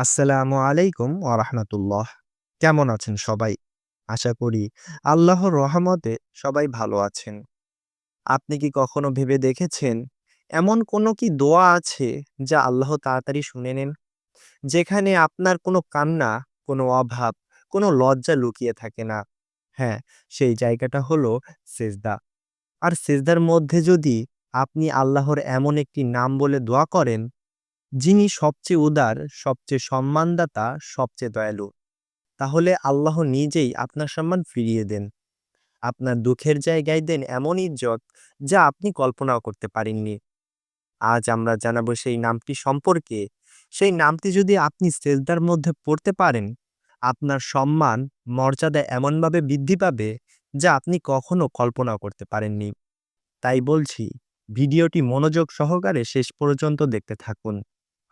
আসসালামু আলাইকুম ওরহমতুল্লাহ কেমন আছেন সবাই? আশা করি আল্লাহর রহমতে সবাই ভালো আছেন। আপনি কি কখনো ভেবে দেখেছেন এমন কোনো কি দোয়া আছে যা আল্লাহ তাড়াতাড়ি শুনে নেন? যেখানে আপনার কোনো কান্না, কোনো অভাব, কোনো লজ্জা লুকিয়ে থাকে না। হ্যাঁ সেই জায়গাটা হলো সেজদা। আর সেজদার মধ্যে যদি আপনি আল্লাহর এমন একটি নাম বলে দোয়া করেন যিনি সবচেয়ে উদার, সবচেয়ে সম্মানদাতা, সবচেয়ে দয়ালু। তাহলে আল্লাহ নিজেই আপনার সম্মান ফিরিয়ে দেন। আপনার দুঃখের জায়গায় দেন এমন ইজ্জত যা আপনি কল্পনাও করতে পারেননি। আজ আমরা জানাব সেই নামটি সম্পর্কে। সেই নামটি যদি আপনি সেজদার মধ্যে পড়তে পারেন, আপনার সম্মান, মর্যাদা এমনভাবে বৃদ্ধি পাবে যা আপনি কখনো কল্পনাও করতে পারেননি। তাই বলছি, ভিডিওটি মনোযোগ সহকারে শেষ পর্যন্ত দেখতে থাকুন।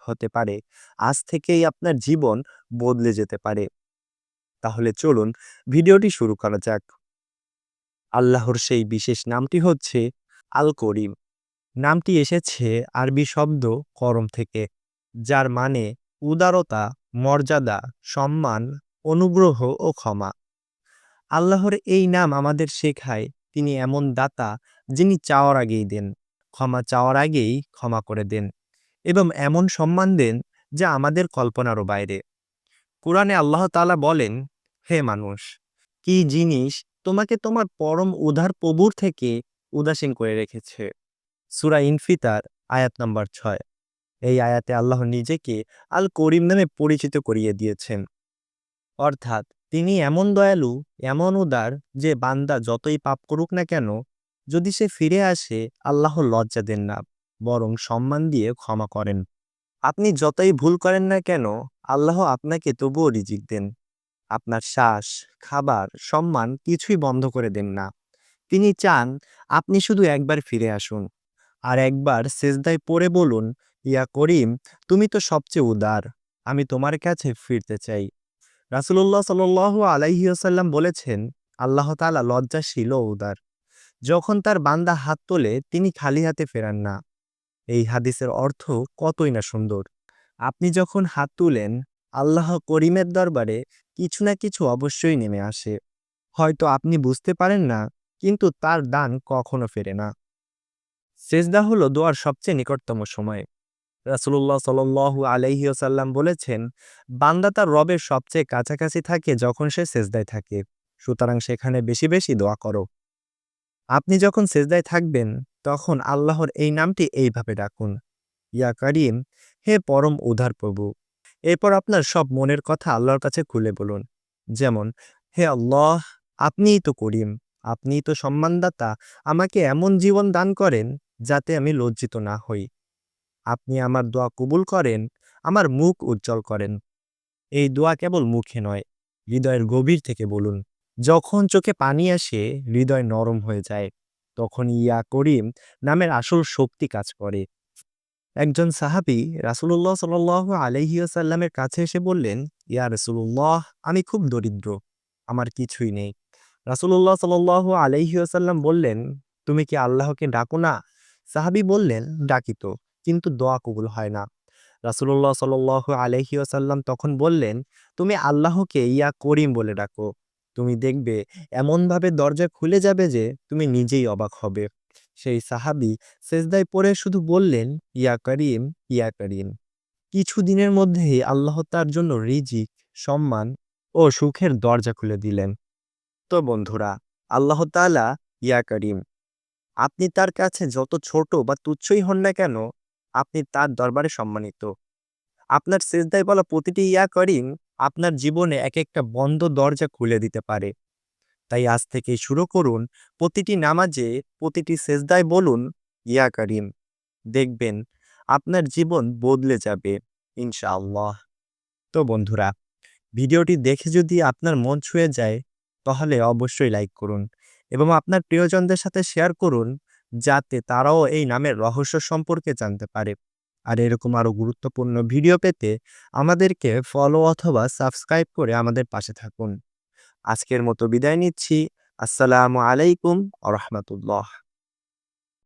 হতে পারে। আজ থেকেই আপনার জীবন বদলে যেতে পারে। তাহলে চলুন ভিডিওটি শুরু করা যাক। আল্লাহর সেই বিশেষ নামটি হচ্ছে আল করিম। নামটি এসেছে আরবি শব্দ করম থেকে, যার মানে উদারতা, মর্যাদা, সম্মান, অনুগ্রহ ও ক্ষমা। আল্লাহর এই নাম আমাদের শেখায় তিনি এমন দাতা যিনি চাওয়ার আগেই দেন। ক্ষমা চাওয়ার আগেই ক্ষমা করে দেন। এবং এমন সম্মান দেন যা আমাদের কল্পনারও বাইরে। কোরআনে আল্লাহ তালা বলেন, হে মানুষ, কি জিনিস তোমাকে তোমার পরম উদার প্রভুর থেকে উদাসীন করে রেখেছে? সুরা ইনফিতার, আয়াত নম্বর ছয়। এই আয়াতে আল্লাহ নিজেকে আল করিম নামে পরিচিত করিয়ে দিয়েছেন। অর্থাৎ তিনি এমন দয়ালু, এমন উদার যে বান্দা যতই পাপ করুক না কেন, যদি সে ফিরে আসে, আল্লাহ লজ্জা দেন না। বরং সম্মান দিয়ে ক্ষমা করেন। আপনি যতই ভুল করেন না কেন, আল্লাহ আপনাকে তবুও রিজিক দেন। আপনার শ্বাস, খাবার, সম্মান কিছুই বন্ধ করে দেন না। তিনি চান আপনি শুধু একবার ফিরে আসুন। আর একবার সেজদায় পড়ে বলুন, ইয়া করিম, তুমি তো সবচেয়ে উদার, আমি তোমার কাছে ফিরতে চাই। রাসুল্লাহ সাল আলাইসাল্লাম বলেছেন, আল্লাহ তালা লজ্জাশীল ও উদার। যখন তার বান্দা হাত তোলে, তিনি খালি হাতে ফেরান না। এই হাদিসের অর্থ কতই না সুন্দর। আপনি যখন হাত তুলেন, আল্লাহ করিমের দরবারে কিছু না কিছু অবশ্যই নেমে আসে। হয়তো আপনি বুঝতে পারেন না, কিন্তু তার দান কখনো ফেরে না। সেজদা হলো দোয়ার সবচেয়ে নিকটতম সময়। রাসুল্লাহ সাল্লু আলাইহিসাল্লাম বলেছেন, বান্দা তার রবের সবচেয়ে কাছাকাছি থাকে যখন সে সেজদায় থাকে। সুতরাং সেখানে বেশি বেশি দোয়া করো। আপনি যখন সেজদায় থাকবেন তখন আল্লাহর এই নামটি এইভাবে ডাকুন। ইয়া করিম, হে পরম উধার প্রভু এরপর আপনার সব মনের কথা আল্লাহর কাছে খুলে বলুন। যেমন, হে আল্লাহ, আপনিই তো করিম, আপনিই তো সম্মানদাতা, আমাকে এমন জীবন দান করেন যাতে আমি লজ্জিত না হই। আপনি আমার দোয়া কবুল করেন, আমার মুখ উজ্জ্বল করেন। এই দোয়া কেবল মুখে নয়, হৃদয়ের গভীর থেকে বলুন। যখন চোখে পানি আসে, হৃদয় নরম হয়ে যায়। তখন ইয়া করিম নামের আসল শক্তি কাজ করে। একজন সাহাবি রাসুল্লাহ সাল আলহিউসাল্লামের কাছে এসে বললেন, ইয়া রসুল্লাহ আমি খুব দরিদ্র, আমার কিছুই নেই। রাসুল্লাহ সাল আলহিউসাল্লাম বললেন, তুমি কি আল্লাহকে ডাকো না? সাহাবি বললেন ডাকিত কিন্তু দোয়া কবুল হয় না। রাসুল্লাহ সাল আলহিউসাল্লাম তখন বললেন, তুমি আল্লাহকে ইয়া করিম বলে ডাকো। তুমি দেখবে এমনভাবে দরজা খুলে যাবে যে তুমি নিজেই অবাক হবে। সেই সাহাবি সেজদায় পড়ে শুধু বললেন, ইয়া করিম ইয়া করিম। কিছু দিনের মধ্যেই আল্লাহ তার জন্য রিজিক, সম্মান ও সুখের দরজা খুলে দিলেন। তো বন্ধুরা, আল্লাহ তালা ইয়া করিম, আপনি তার কাছে যত ছোট বা তুচ্ছই হন না কেন, আপনি তার দরবারে সম্মানিত। আপনার সেজদায় বলা প্রতিটি ইয়া করিম আপনার জীবনে এক একটা বন্ধ দরজা খুলে দিতে পারে। তাই আজ থেকে শুরু করুন প্রতিটি নামাজে প্রতিটি সেজদায় বলুন, ইয়া করিম, দেখবেন আপনার জীবন বদলে যাবে, ইনশাআল্লাহ। তো বন্ধুরা, ভিডিওটি দেখে যদি আপনার মন ছুঁয়ে যায়, তাহলে অবশ্যই লাইক করুন এবং আপনার প্রিয়জনদের সাথে শেয়ার করুন, যাতে তারাও এই নামের রহস্য সম্পর্কে জানতে পারে। আর এরকম আরও গুরুত্বপূর্ণ ভিডিও পেতে আমাদেরকে ফলো অথবা সাবস্ক্রাইব করে আমাদের পাশে থাকুন। আজকের মতো বিদায় নিচ্ছি। আসসালামু আলাইকুম আ রহমতুল্লাহ।